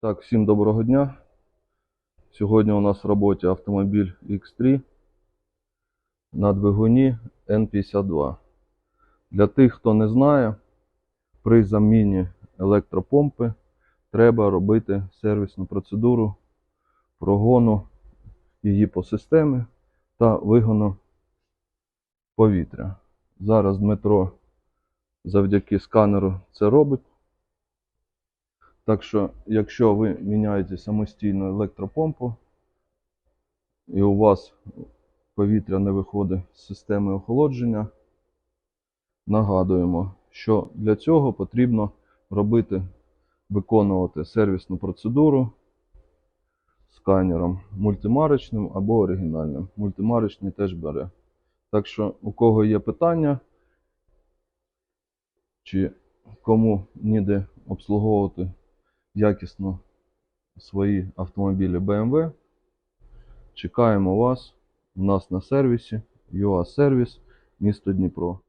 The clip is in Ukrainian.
Так, всім доброго дня. Сьогодні у нас в роботі автомобіль X3 на двигуні N52. Для тих, хто не знає, при заміні електропомпи треба робити сервісну процедуру прогону її по системі та вигону повітря. Зараз Дмитро завдяки сканеру це робить. Так що, якщо ви міняєте самостійно електропомпу і у вас повітря не виходить з системи охолодження, нагадуємо, що для цього потрібно робити, виконувати сервісну процедуру сканером мультимарочним або оригінальним. Мультимарочний теж бере. Так що, у кого є питання, чи кому ніде обслуговувати якісно свої автомобілі BMW. Чекаємо вас у нас на сервісі UA Сервіс, місто Дніпро.